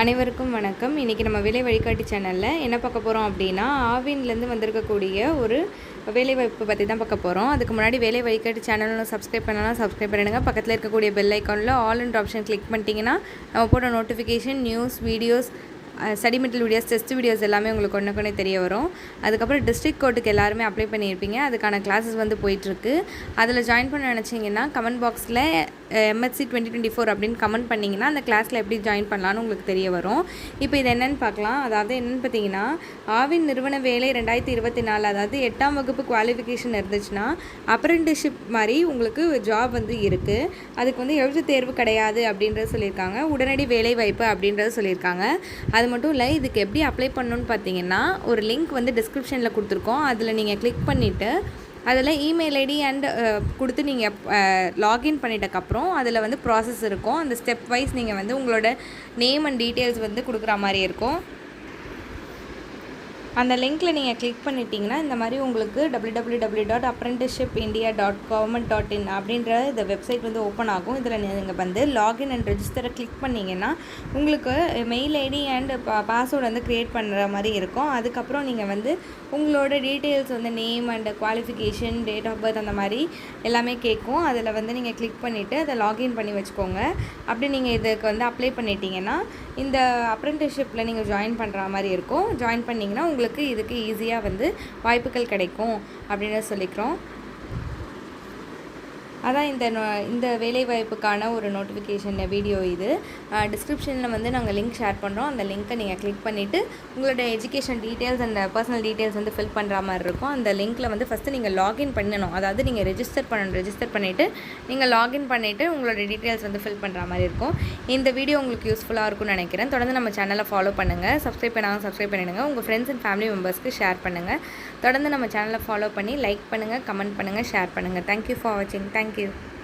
அனைவருக்கும் வணக்கம். இன்றைக்கி நம்ம வேலை வழிகாட்டி சேனலில் என்ன பார்க்க போகிறோம் அப்படின்னா ஆவின்லேருந்து வந்திருக்கக்கூடிய ஒரு வேலைவாய்ப்பு பற்றி தான் பார்க்க போகிறோம் அதுக்கு முன்னாடி வேலை வழிகாட்டி சேனலில் சப்ஸ்கிரைப் பண்ணலாம் சப்ஸ்கிரைப் பண்ணிடுங்க. பக்கத்தில் இருக்கக்கூடிய பெல் ஐக்கானில் ஆல் அண்ட் ஆப்ஷன் கிளிக் பண்ணிட்டீங்கன்னா நம்ம போட்ட notification news videos study metal videos test videos எல்லாமே உங்களுக்கு ஒன்று கொண்டே தெரிய வரும். அதுக்கப்புறம் டிஸ்ட்ரிக்ட் கோர்ட்டுக்கு எல்லாருமே அப்ளை பண்ணியிருப்பீங்க. அதுக்கான கிளாஸஸ் வந்து போயிட்டுருக்கு. அதில் ஜாயின் பண்ண நினச்சிங்கன்னா கமெண்ட் பாக்ஸில் எம்எஸ்சி டுவெண்ட்டி டுவெண்ட்டி ஃபோர் அப்படின்னு கமெண்ட் பண்ணிங்கன்னா அந்த கிளாஸில் எப்படி ஜாயின் பண்ணலான்னு உங்களுக்கு தெரிய வரும். இப்போ இது என்னென்னு பார்க்கலாம். அதாவது என்னென்னு பார்த்தீங்கன்னா ஆவின் நிறுவன வேலை ரெண்டாயிரத்தி இருபத்தி நாலு அதாவது எட்டாம் வகுப்பு குவாலிஃபிகேஷன் இருந்துச்சுன்னா அப்ரெண்டிஷிப் மாதிரி உங்களுக்கு ஜாப் வந்து இருக்குது அதுக்கு வந்து எழுத்து தேர்வு கிடையாது அப்படின்றது சொல்லியிருக்காங்க. உடனடி வேலை வாய்ப்பு அப்படின்றது சொல்லியிருக்காங்க. அது மட்டும் இல்லை இதுக்கு எப்படி அப்ளை பண்ணணும்னு பார்த்தீங்கன்னா ஒரு லிங்க் வந்து டிஸ்கிரிப்ஷனில் கொடுத்துருக்கோம். அதில் நீங்கள் கிளிக் பண்ணிவிட்டு அதில் இமெயில் ஐடி அண்ட் கொடுத்து நீங்கள் லாகின் பண்ணிட்டக்கப்புறம் அதில் வந்து ப்ராசஸ் இருக்கும். அந்த ஸ்டெப் வைஸ் நீங்கள் வந்து உங்களோட நேம் அண்ட் டீட்டெயில்ஸ் வந்து கொடுக்குற மாதிரி இருக்கும். அந்த லிங்க்கில் நீங்கள் கிளிக் பண்ணிட்டீங்கன்னா இந்த மாதிரி உங்களுக்கு W W W dot apprenticeship India dot government dot in அப்படின்ற இந்த வெப்சைட் வந்து ஓப்பன் ஆகும். இதில் நீங்கள் வந்து லாகின் அண்ட் ரெஜிஸ்டரை கிளிக் பண்ணிங்கன்னா உங்களுக்கு மெயில் ஐடி அண்ட் பாஸ்வேர்டு வந்து க்ரியேட் பண்ணுற மாதிரி இருக்கும். அதுக்கப்புறம் நீங்கள் வந்து உங்களோட டீட்டெயில்ஸ் வந்து name and qualification date of birth அந்த மாதிரி எல்லாமே கேட்கும் அதில் வந்து நீங்கள் கிளிக் பண்ணிவிட்டு அதை லாகின் பண்ணி வச்சுக்கோங்க. அப்படி நீங்கள் இதுக்கு வந்து அப்ளை பண்ணிட்டீங்கன்னா இந்த அப்ரெண்டிஷிப்பில் நீங்கள் ஜாயின் பண்ணுற மாதிரி இருக்கும். ஜாயின் பண்ணிங்கன்னா உங்களுக்கு உங்களுக்கு இதுக்கு ஈஸியாக வந்து வாய்ப்புகள் கிடைக்கும் அப்படின்னு சொல்லிக்கிறோம். அதான் இந்த இந்த வேலைவாய்ப்புக்கான ஒரு நோட்டிஃபிகேஷன் வீடியோ இது. டிஸ்கிரிப்ஷனில் வந்து நாங்கள் லிங்க் ஷேர் பண்ணுறோம் அந்த லிங்க்கை நீங்கள் கிளிக் பண்ணிவிட்டு உங்களோட education details and personal details வந்து ஃபில் பண்ணுற மாதிரி இருக்கும். அந்த லிங்க்கில் வந்து ஃபஸ்ட்டு நீங்கள் லாகின் பண்ணணும். அதாவது நீங்கள் ரெஜிஸ்டர் பண்ணணும் ரெஜிஸ்டர் பண்ணிவிட்டு நீங்கள் லாகின் பண்ணிவிட்டு உங்களோட டீட்டெயில்ஸ் வந்து ஃபில் பண்ணுற மாதிரி இருக்கும். இந்த வீடியோ உங்களுக்கு யூஸ்ஃபுல்லாக இருக்கும்னு நினைக்கிறேன். தொடர்ந்து நம்ம சேனலை ஃபாலோ பண்ணுங்கள் சப்ஸ்கிரைப் பண்ணாங்க சப்ஸ்கிரைப் பண்ணிடுங்க. உங்கள் ஃப்ரெண்ட்ஸ் அண்ட் ஃபேமிலி மெம்பர்ஸ்க்கு ஷேர் பண்ணுங்கள் தொடர்ந்து நம்ம சேனலை ஃபாலோ பண்ணி லைக் பண்ணுங்கள் கமெண்ட் பண்ணுங்கள் ஷேர் பண்ணுங்கள் தேங்க்யூ ஃபார் வாட்சிங் தேங்க்யூ Thank you.